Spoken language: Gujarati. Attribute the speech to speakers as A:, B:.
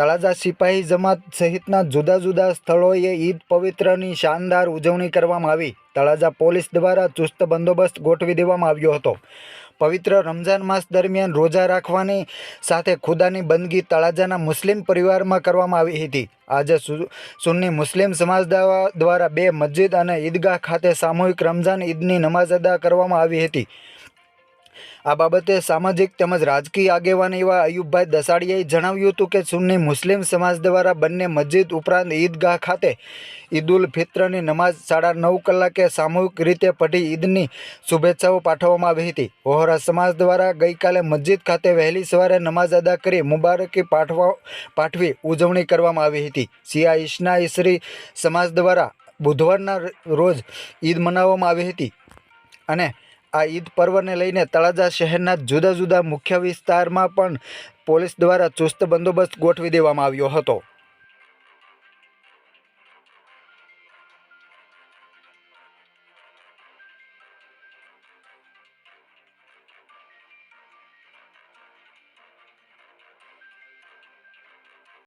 A: તળાજા સિપાહી જમાત સહિતના જુદા જુદા સ્થળોએ ઈદ પવિત્રની શાનદાર ઉજવણી કરવામાં આવી. તળાજા પોલીસ દ્વારા ચુસ્ત બંદોબસ્ત ગોઠવી દેવામાં આવ્યો હતો. પવિત્ર રમઝાન માસ દરમિયાન રોજા રાખવાની સાથે ખુદાની બંદગી તળાજાના મુસ્લિમ પરિવારમાં કરવામાં આવી હતી. આજે સુન્ની મુસ્લિમ સમાજ દ્વારા બે મસ્જિદ અને ઈદગાહ ખાતે સામૂહિક રમઝાન ઈદની નમાઝ અદા કરવામાં આવી હતી. આ બાબતે સામાજિક તેમજ રાજકીય આગેવાન એવા અયુબભાઈ દસાડીયાએ જણાવ્યું હતું કે સુન્ની મુસ્લિમ સમાજ દ્વારા બંને મસ્જિદ ઉપરાંત ઈદગાહ ખાતે ઈદ ઉલ ફિત્રની નમાઝ સાડા નવ કલાકે સામૂહિક રીતે પઢી ઈદની શુભેચ્છાઓ પાઠવવામાં આવી હતી. વહોરા સમાજ દ્વારા ગઈકાલે મસ્જિદ ખાતે વહેલી સવારે નમાઝ અદા કરી મુબારકી પાઠવા પાઠવી ઉજવણી કરવામાં આવી હતી. શિયા ઈશના ઈસરી સમાજ દ્વારા બુધવારના રોજ ઈદ મનાવવામાં આવી હતી અને આ ઈદ પર્વને લઈને તળાજા શહેરના જુદા જુદા મુખ્ય વિસ્તારમાં પણ પોલીસ દ્વારા ચુસ્ત બંદોબસ્ત ગોઠવી દેવામાં આવ્યો હતો.